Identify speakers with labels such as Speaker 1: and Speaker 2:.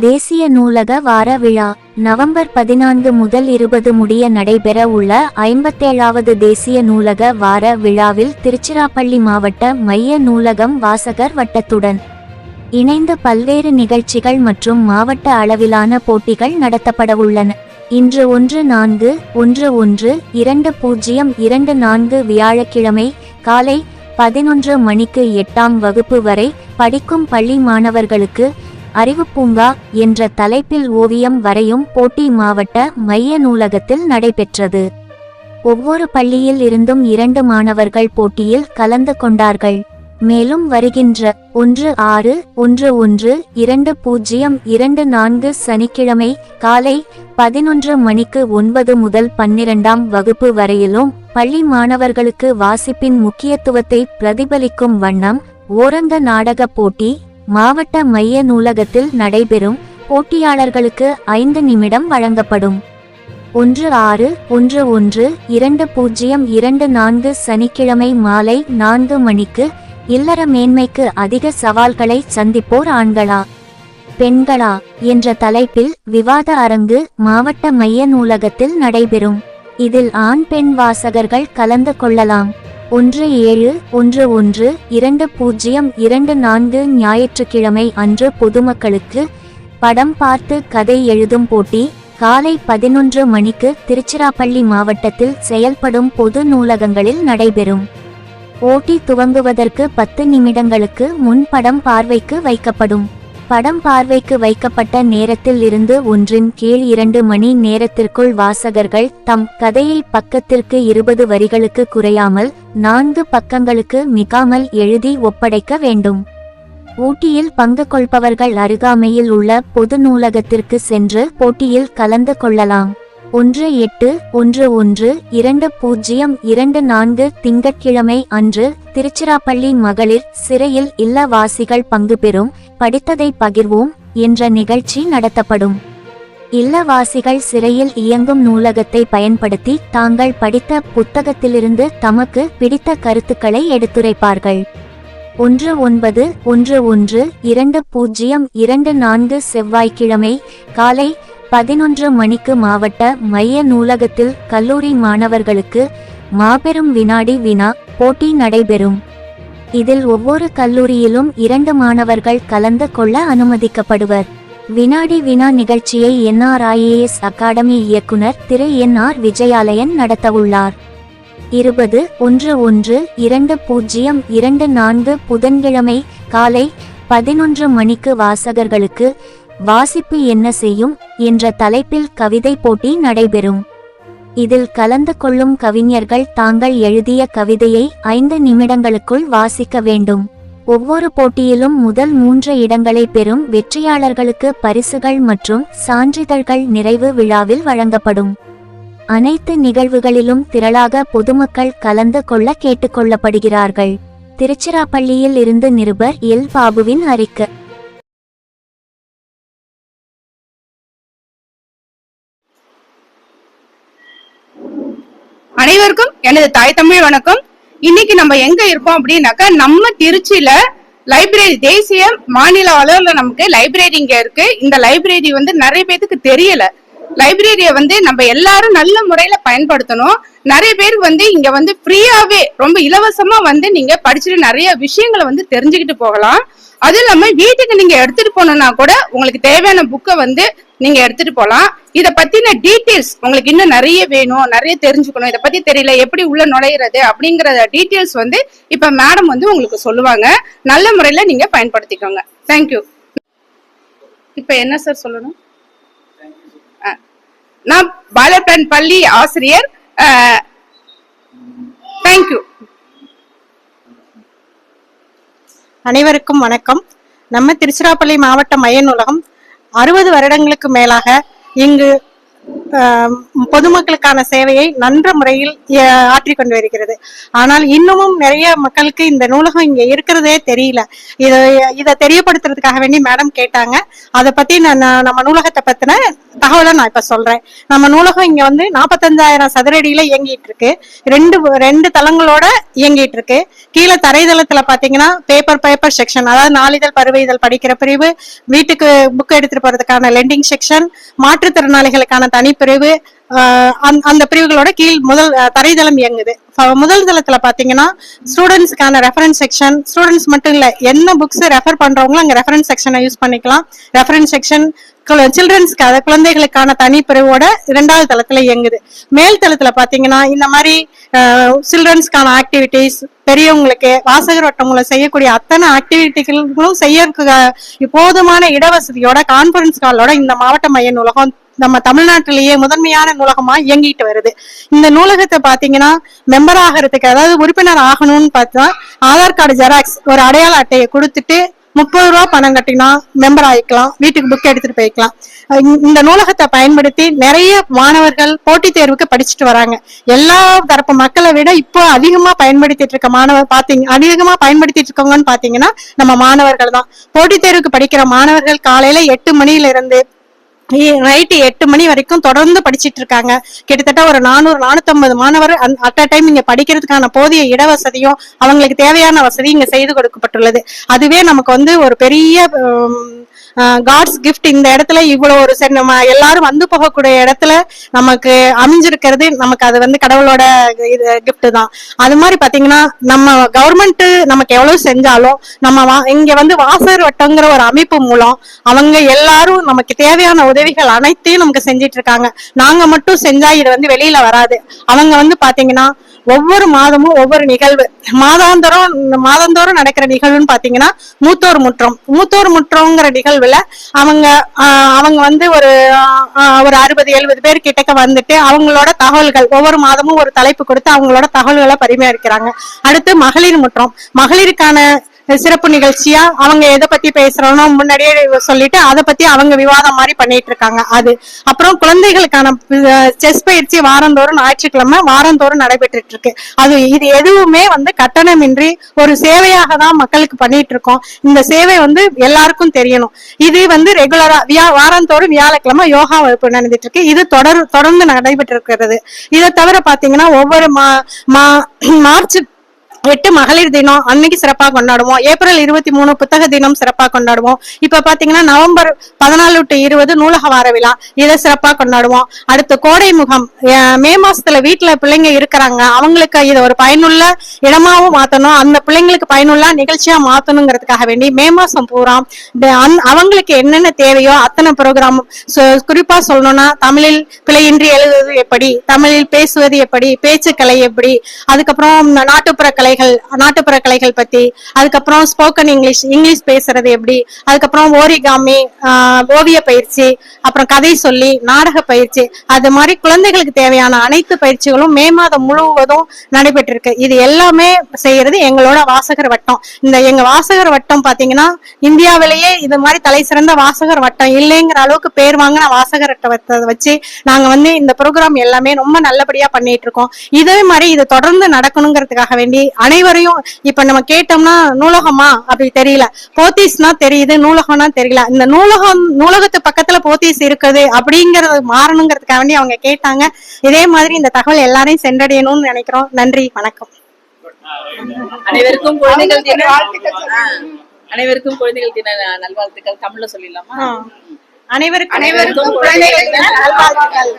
Speaker 1: தேசிய நூலக வார விழா நவம்பர் பதினான்கு முதல் இருபது முடிய நடைபெற உள்ள ஐம்பத்தேழாவது தேசிய நூலக வார விழாவில் திருச்சிராப்பள்ளி மாவட்ட மைய நூலகம் வாசகர் வட்டத்துடன் இணைந்து பல்வேறு நிகழ்ச்சிகள் மற்றும் மாவட்ட அளவிலான போட்டிகள் நடத்தப்படவுள்ளன இன்று ஒன்று நான்கு ஒன்று ஒன்று இரண்டு பூஜ்ஜியம் இரண்டு நான்கு வியாழக்கிழமை காலை பதினொன்று மணிக்கு எட்டாம் வகுப்பு வரை படிக்கும் பள்ளி மாணவர்களுக்கு அறிவுப்பூங்கா என்ற தலைப்பில் ஓவியம் வரையும் போட்டி மாவட்ட மைய நூலகத்தில் நடைபெற்றது. ஒவ்வொரு பள்ளியில் இருந்தும் இரண்டு மாணவர்கள் போட்டியில் கலந்து கொண்டார்கள். மேலும் வருகின்ற ஒன்று ஆறு ஒன்று ஒன்று இரண்டு பூஜ்ஜியம் இரண்டு நான்கு சனிக்கிழமை காலை பதினொன்று மணிக்கு ஒன்பது முதல் பன்னிரண்டாம் வகுப்பு வரையிலும் பள்ளி மாணவர்களுக்கு வாசிப்பின் முக்கியத்துவத்தை பிரதிபலிக்கும் வண்ணம் ஓரங்க நாடக போட்டி மாவட்ட மைய நூலகத்தில் நடைபெறும் போட்டியாளர்களுக்கு ஐந்து நிமிடம் வழங்கப்படும். ஒன்று ஆறு ஒன்று ஒன்று இரண்டு பூஜ்ஜியம் இரண்டு நான்கு சனிக்கிழமை மாலை நான்கு மணிக்கு இல்லற மேன்மைக்கு அதிக சவால்களை சந்திப்போர் ஆண்களா? பெண்களா? என்ற தலைப்பில் விவாத அரங்கு மாவட்ட மைய நூலகத்தில் நடைபெறும். இதில் ஆண் பெண் வாசகர்கள் கலந்து கொள்ளலாம். ஒன்று ஏழு ஒன்று ஒன்று இரண்டு பூஜ்ஜியம் இரண்டு நான்கு ஞாயிற்றுக்கிழமை அன்று பொதுமக்களுக்கு படம் பார்த்து கதை எழுதும் போட்டி காலை பதினொன்று மணிக்கு திருச்சிராப்பள்ளி மாவட்டத்தில் செயல்படும் பொது நூலகங்களில் நடைபெறும். போட்டி துவங்குவதற்கு பத்து நிமிடங்களுக்கு முன் படம் பார்வைக்கு வைக்கப்படும். படம் பார்வைக்கு வைக்கப்பட்ட நேரத்தில் இருந்து ஒன்றின் கீழ் இரண்டு மணி நேரத்திற்குள் வாசகர்கள் தம் கதையை பக்கத்திற்கு இருபது வரிகளுக்கு குறையாமல் நான்கு பக்கங்களுக்கு மிகாமல் எழுதி ஒப்படைக்க வேண்டும். ஊட்டியில் பங்கு கொள்பவர்கள் அருகாமையில் உள்ள பொது நூலகத்திற்கு சென்று போட்டியில் கலந்து கொள்ளலாம். ஒன்று எட்டு ஒன்று ஒன்று இரண்டு பூஜ்ஜியம் இரண்டு நான்கு திங்கட்கிழமை அன்று திருச்சிராப்பள்ளி மகளிர் சிறையில் இல்லவாசிகள் பங்கு பெறும் படித்ததை பகிர்வோம் என்ற நிகழ்ச்சி நடத்தப்படும். இல்லவாசிகள் சிறையில் இயங்கும் நூலகத்தை பயன்படுத்தி தாங்கள் படித்த புத்தகத்திலிருந்து தமக்கு பிடித்த கருத்துக்களை எடுத்துரைப்பார்கள். ஒன்று ஒன்பது ஒன்று ஒன்று இரண்டு பூஜ்ஜியம் இரண்டு நான்கு செவ்வாய்க்கிழமை காலை பதினொன்று மணிக்கு மாவட்ட மைய நூலகத்தில் கல்லூரி மாணவர்களுக்கு மாபெரும் வினாடி வினா போட்டி நடைபெறும். இதில் ஒவ்வொரு கல்லூரியிலும் இரண்டு மாணவர்கள் கலந்து கொள்ள அனுமதிக்கப்படுவர். வினாடி வினா நிகழ்ச்சியை என்ஆர்ஐஏஎஸ் அகாடமி இயக்குனர் திரு என் ஆர் விஜயாலயன் நடத்தவுள்ளார். இருபது ஒன்று ஒன்று இரண்டு பூஜ்ஜியம் இரண்டு நான்கு புதன்கிழமை காலை பதினொன்று மணிக்கு வாசகர்களுக்கு வாசிப்பு என்ன செய்யும் என்ற தலைப்பில் கவிதை போட்டி நடைபெறும். இதில் கலந்து கொள்ளும் கவிஞர்கள் தாங்கள் எழுதிய கவிதையை ஐந்து நிமிடங்களுக்குள் வாசிக்க வேண்டும். ஒவ்வொரு போட்டியிலும் முதல் மூன்று இடங்களை பெறும் வெற்றியாளர்களுக்கு பரிசுகள் மற்றும் சான்றிதழ்கள் நிறைவு விழாவில் வழங்கப்படும். அனைத்து நிகழ்வுகளிலும் திரளாக பொதுமக்கள் கலந்து கொள்ள கேட்டுக்கொள்ளப்படுகிறார்கள் திருச்சிராப்பள்ளியில் இருந்து நிருபர் எல். பாபுவின் அறிக்கை.
Speaker 2: அனைவருக்கும் எனது தாய் தமிழ் வணக்கம். இன்னைக்கு நம்ம எங்க இருக்கோம் அப்படின்னாக்கா நம்ம திருச்சியில லைப்ரரி தேசிய மாநில அளவுல நமக்கு லைப்ரரி இங்க இருக்கு. இந்த லைப்ரரி வந்து நிறைய பேத்துக்கு தெரியல. லைப்ரரியை வந்து நம்ம எல்லாரும் நல்ல முறையில பயன்படுத்தணும். நிறைய பேருக்கு வந்து இங்க வந்து ஃப்ரீயாவே ரொம்ப இலவசமா வந்து நீங்க படிச்சுட்டு நிறைய விஷயங்களை வந்து தெரிஞ்சுக்கிட்டு போகலாம். அதுவும் இல்லாம வீட்டுக்கு நீங்க எடுத்துட்டு போனோம்னா கூட உங்களுக்கு தேவையான புக்கை வந்து நீங்க எடுத்துட்டு போலாம். இத பத்தின டீட்டெயில்ஸ் உங்களுக்கு இன்னும் நிறைய வேணும் நிறைய தெரிஞ்சுக்கணும். இதை பத்தி தெரியல எப்படி உள்ள நுழையிறது அப்படிங்கிற டீட்டெயில்ஸ் வந்து இப்ப மேடம் வந்து உங்களுக்கு சொல்லுவாங்க. நல்ல முறையில நீங்க பயன்படுத்திக்கோங்க. தேங்க்யூ இப்ப என்ன சார் சொல்லணும்? ஆ. நான் பாலப்பன் பள்ளி ஆசிரியர். தேங்க்யூ
Speaker 3: அனைவருக்கும் வணக்கம். நம்ம திருச்சிராப்பள்ளி மாவட்ட மைய நூலகம் அறுபது வருடங்களுக்கு மேலாக இங்கு ஆஹ், பொதுமக்களுக்கான சேவையை நன்ற முறையில் ஆற்றிக்கொண்டு வருகிறது. ஆனால் இன்னமும் நிறைய மக்களுக்கு இந்த நூலகம் இங்க இருக்கிறதே தெரியல. இதை இதை தெரியப்படுத்துறதுக்காக வேண்டி மேடம் கேட்டாங்க. அதை பத்தி நான் நம்ம நூலகத்தை பத்தின தகவலை நான் இப்ப சொல்றேன். நம்ம நூலகம் இங்க வந்து நாற்பத்தஞ்சாயிரம் சதுரடியில இயங்கிட்டு இருக்கு ரெண்டு ரெண்டு தளங்களோட இயங்கிட்டு இருக்கு கீழே தரைதளத்துல பாத்தீங்கன்னா பேப்பர் பேப்பர் செக்ஷன் அதாவது நாளிதழ் பருவ இதழ் படிக்கிற பிரிவு வீட்டுக்கு புக் எடுத்துட்டு போறதுக்கான லெண்டிங் செக்ஷன் மாற்றுத்திறனாளிகளுக்கான தனிப்பிரிவு அந்த- பிரிவுகளோட கீழ் முதல் தரைதளம் இயங்குது. முதல் தளத்துல பாத்தீங்கன்னா ஸ்டூடெண்ட்ஸ்க்கான ரெஃபரன்ஸ் செக்ஷன் ஸ்டூடெண்ட்ஸ் மட்டும் இல்ல என்ன புக்ஸ் ரெஃபர் பண்றவங்களும் அங்க ரெஃபரன்ஸ் செக்ஷனை யூஸ் பண்ணிக்கலாம். ரெஃபரன்ஸ் செக்ஷன் சில்ட்ரன்ஸ்க்கு குழந்தைகளுக்கான தனி பிரிவோட இரண்டாவது தளத்துல இயங்குது. மேல் தளத்துல பாத்தீங்கன்னா இந்த மாதிரி சில்ட்ரன்ஸ்க்கான ஆக்டிவிட்டிஸ் பெரியவங்களுக்கு வாசகர் வட்டங்களை செய்யக்கூடிய அத்தனை ஆக்டிவிட்டிகளும் செய்ய போதுமான இடவசதியோட கான்பரன்ஸ் காலோட இந்த மாவட்ட மைய நூலகம் நம்ம தமிழ்நாட்டிலேயே முதன்மையான நூலகமா இயங்கிட்டு வருது. இந்த நூலகத்தை பாத்தீங்கன்னா மெம்பர் ஆகிறதுக்கு அதாவது உறுப்பினர் ஆகணும்னு பார்த்தா ஆதார் கார்டு ஜெராக்ஸ் ஒரு அடையாள அட்டையை கொடுத்துட்டு முப்பது ரூபா பணம் கட்டினா மெம்பர் ஆயிக்கலாம் வீட்டுக்கு புக் எடுத்துட்டு போய்க்கலாம். இந்த- இந்த நூலகத்தை பயன்படுத்தி நிறைய மாணவர்கள் போட்டித் தேர்வுக்கு படிச்சுட்டு வராங்க. எல்லா தரப்பு மக்களை விட இப்போ அதிகமா பயன்படுத்திட்டு இருக்க மாணவர் பாத்தீங்க அதிகமா பயன்படுத்திட்டு இருக்கவங்கன்னு பாத்தீங்கன்னா நம்ம மாணவர்கள் தான். போட்டித் தேர்வுக்கு படிக்கிற மாணவர்கள் காலையில எட்டு மணியில இருந்து நைட்டு எட்டு மணி வரைக்கும் தொடர்ந்து படிச்சிட்டு இருக்காங்க கிட்டத்தட்ட ஒரு நானூறு நானூத்தம்பது மாணவர் அட் அ டைம் இங்க படிக்கிறதுக்கான போதிய இடவசதியும் அவங்களுக்கு தேவையான வசதியும் இங்க செய்து கொடுக்கப்பட்டுள்ளது. அதுவே நமக்கு வந்து ஒரு பெரிய காட்ஸ் கிஃப்ட் இந்த இடத்துல இவ்வளவு ஒரு சரி நம்ம எல்லாரும் வந்து போகக்கூடிய இடத்துல நமக்கு அமைஞ்சிருக்கிறது நமக்கு அது வந்து கடவுளோட இது கிஃப்ட் தான். அது மாதிரி பாத்தீங்கன்னா நம்ம கவர்மெண்ட் நமக்கு எவ்வளவு செஞ்சாலும் நம்ம வா- இங்க வந்து வாசகர் வட்டங்கிற ஒரு அமைப்பு மூலம் அவங்க எல்லாரும் நமக்கு தேவையான உதவிகள் அனைத்தையும் நமக்கு செஞ்சிட்டு இருக்காங்க நாங்க மட்டும் செஞ்சா இது வந்து வெளியில வராது. அவங்க வந்து பாத்தீங்கன்னா ஒவ்வொரு மாதமும் ஒவ்வொரு நிகழ்வு. மாதாந்தரம் மாதந்தோறும் நடக்கிற நிகழ்வுன்னு பாத்தீங்கன்னா மூத்தோர் முற்றம். மூத்தோர் முற்றம்ங்கிற நிகழ்வுல அவங்க அவங்க வந்து ஒரு ஒரு அறுபது எழுபது பேர் கிட்டக்க வந்துட்டு அவங்களோட தகவல்கள் ஒவ்வொரு மாதமும் ஒரு தலைப்பு கொடுத்து அவங்களோட தகவல்களை பரிமாறிக்கிறாங்க. அடுத்து மகளிர் முற்றம். மகளிருக்கான சிறப்பு நிகழ்ச்சியா? அவங்க எதை பத்தி பேசுறோம்னோ முன்னாடியே சொல்லிட்டு அதை பத்தி அவங்க விவாதம் மாதிரி பண்ணிட்டு இருக்காங்க. அது அப்புறம் குழந்தைகளுக்கான செஸ் பயிற்சி வாரந்தோறும் ஞாயிற்றுக்கிழமை வாரந்தோறும் நடைபெற்றுட்டு இருக்கு. அது இது எதுவுமே வந்து கட்டணமின்றி ஒரு சேவையாக தான் மக்களுக்கு பண்ணிட்டு இருக்கோம். இந்த சேவை வந்து எல்லாருக்கும் தெரியணும். இது வந்து ரெகுலரா வியா வாரந்தோறும் வியாழக்கிழமை யோகா வகுப்பு நடந்துட்டு இருக்கு. இது தொடர் தொடர்ந்து நடைபெற்று இருக்கிறது. இதை தவிர பாத்தீங்கன்னா ஒவ்வொரு மா மா- மார்ச் எட்டு மகளிர் தினம் அன்னைக்கு சிறப்பா கொண்டாடுவோம். ஏப்ரல் இருபத்தி மூணு புத்தக தினம் சிறப்பா கொண்டாடுவோம். இப்ப பாத்தீங்கன்னா நவம்பர் பதினாலு டு இருபது நூலக வார விழா. இதை சிறப்பா கொண்டாடுவோம். அடுத்து கோடை முகம். மே மாசத்துல வீட்டுல பிள்ளைங்க இருக்கிறாங்க. அவங்களுக்கு இதை ஒரு பயனுள்ள இடமாவும் மாத்தணும். அந்த பிள்ளைங்களுக்கு பயனுள்ள நிகழ்ச்சியா மாத்தணுங்கிறதுக்காக வேண்டி மே மாசம் பூரா அவங்களுக்கு என்னென்ன தேவையோ அத்தனை ப்ரோக்ராம் குறிப்பா சொல்லணும்னா தமிழில் பிழையின்றி எழுதுவது எப்படி? தமிழில் பேசுவது எப்படி? பேச்சுக்கலை எப்படி? அதுக்கப்புறம் நாட்டுப்புற கலை கலைகள் நாட்டுப்புற கலைகள் பத்தி அதுக்கப்புறம் ஸ்போக்கன் இங்கிலீஷ் இங்கிலீஷ் பேசுறது எப்படி அதுக்கப்புறம் ஓரிகாமி ஓவிய பயிற்சி அப்புறம் கதை சொல்லி நாடக பயிற்சி அது மாதிரி குழந்தைகளுக்கு தேவையான அனைத்து பயிற்சிகளும் மே மாதம் முழுவதும் நடைபெற்றிருக்கு. இது எல்லாமே செய்யறது எங்களோட வாசகர் வட்டம். இந்த எங்க வாசகர் வட்டம் பாத்தீங்கன்னா இந்தியாவிலேயே இது மாதிரி தலை சிறந்த வாசகர் வட்டம் இல்லைங்கிற அளவுக்கு பேர் வாங்கின வாசகர் வட்டத்தை வச்சு நாங்க வந்து இந்த ப்ரோக்ராம் எல்லாமே ரொம்ப நல்லபடியா பண்ணிட்டு இருக்கோம். இதே மாதிரி இது தொடர்ந்து நடக்கணுங்கிறதுக்காக வேண்டி அனைவரையும் இப்ப நம்ம கேட்டோம்னா நூலகமா? அப்படி தெரியல. போத்தீஸ்னா தெரியுது நூலகம்னா தெரியல. இந்த நூலகம் நூலகத்து பக்கத்துல போத்தீஸ் இருக்குது அப்படிங்கறது மாறணுங்கிறதுக்காக வேண்டி அவங்க கேட்டாங்க. இதே மாதிரி இந்த தகவல் எல்லாரையும் சென்றடையணும்னு நினைக்கிறோம். நன்றி வணக்கம்.
Speaker 4: அனைவருக்கும் குழந்தைகள் தின. அனைவருக்கும் குழந்தைகள் தின நல்வாழ்த்துக்கள். தமிழ்ல சொல்லிடலாமா?
Speaker 3: அனைவருக்கும்
Speaker 2: அனைவருக்கும் குழந்தைகள் தின நல்வாழ்த்துக்கள்.